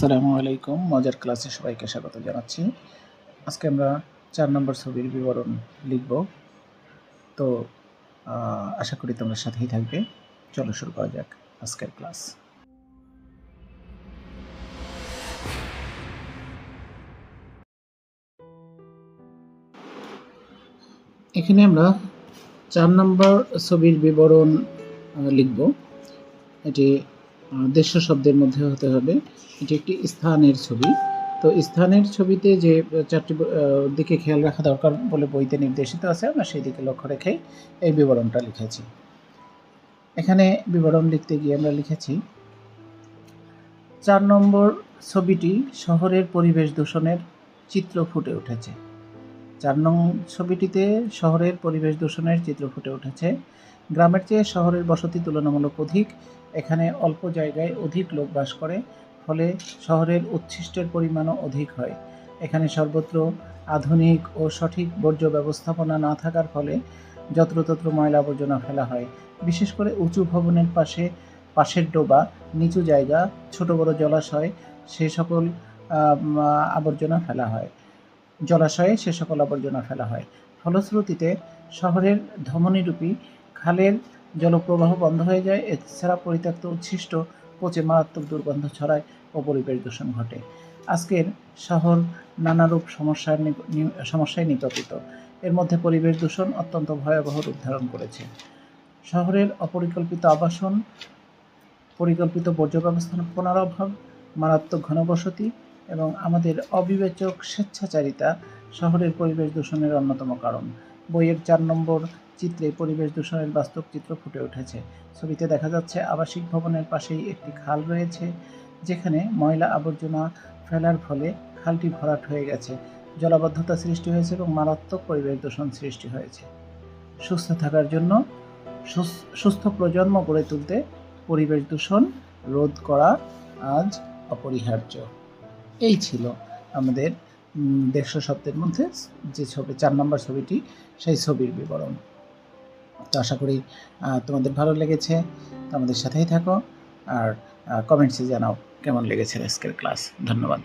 আসসালামু আলাইকুম। মজার ক্লাসে সবাইকে স্বাগত জানাচ্ছি। আজকে আমরা চার নম্বর ছবির বিবরণ লিখব। তো আশা করি তোমরা সাথেই থাকবে। চলো শুরু করা যাক আজকের ক্লাস। এখানে আমরা চার নম্বর ছবির বিবরণ লিখব। এটি দেশ্য শব্দের মধ্যে হতে হবে। এটি একটি স্থানের ছবি। তো স্থানের ছবিতে যে চারটি দিকে খেয়াল রাখা দরকার বলে বইতে নির্দেশিত আছে, আমরা সেই দিকে লক্ষ্য রেখেই এই বিবরণটা লিখেছি। এখানে বিবরণ লিখতে গিয়ে আমরা লিখেছি, চার নম্বর ছবিটি শহরের পরিবেশ দূষণের চিত্র ফুটে উঠেছে। চার নং ছবিটিতে শহরের পরিবেশ দূষণের চিত্র ফুটে উঠেছে। গ্রামের চেয়ে শহরের বসতি তুলনামূলক অধিক। এখানে অল্প জায়গায় অধিক লোক বাস করে, ফলে শহরের উচ্ছিষ্টের পরিমাণও অধিক হয়। এখানে সর্বত্র আধুনিক ও সঠিক বর্জ্য ব্যবস্থাপনা না থাকার ফলে যত্রতত্র ময়লা আবর্জনা ফেলা হয়। বিশেষ করে উঁচু ভবনের পাশে, পাশের ডোবা, নিচু জায়গা, ছোট বড় জলাশয়, সে সকল আবর্জনা ফেলা হয়। জলাশয়ে সে সকল আবর্জনা ফেলা হয়। ফলশ্রুতিতে শহরের ধমনীরূপী খালের জলপ্রবাহ বন্ধ হয়ে যায়। এছাড়া পরিত্যক্ত উচ্ছিষ্ট পচে মারাত্মক দুর্গন্ধ ছড়ায় ও পরিবেশ দূষণ ঘটে। আজকের শহর নানারূপ সমস্যার সমস্যায় নিপতিত। এর মধ্যে পরিবেশ দূষণ অত্যন্ত ভয়াবহ রূপ ধারণ করেছে। শহরের অপরিকল্পিত আবাসন, পরিকল্পিত বর্জ্য ব্যবস্থাপনার অভাব মারাত্মক ঘনবসতি এবং আমাদের অবিবেচক স্বেচ্ছাচারিতা শহরের পরিবেশ দূষণের অন্যতম কারণ। বইয়ের চার নম্বর চিত্রে পরিবেশ দূষণের বাস্তব চিত্র ফুটে উঠেছে। ছবিতে দেখা যাচ্ছে আবাসিক ভবনের পাশেই একটি খাল রয়েছে, যেখানে ময়লা আবর্জনা ফেলার ফলে খালটি ভরাট হয়ে গেছে। জলাবদ্ধতা সৃষ্টি হয়েছে এবং মারাত্মক পরিবেশ দূষণ সৃষ্টি হয়েছে। সুস্থ থাকার জন্য সুস- সুস্থ প্রজন্ম গড়ে তুলতে পরিবেশ দূষণ রোধ করা আজ অপরিহার্য। এই ছিল আমাদের দেড়শো শব্দের মধ্যে যে ছবি, চার নম্বর ছবিটি, সেই ছবির বিবরণ। তো আশা করি তোমাদের ভালো লেগেছে। আমাদের সাথেই থাকো, আর কমেন্টসে জানাও কেমন লেগেছে আজকের ক্লাস ধন্যবাদ।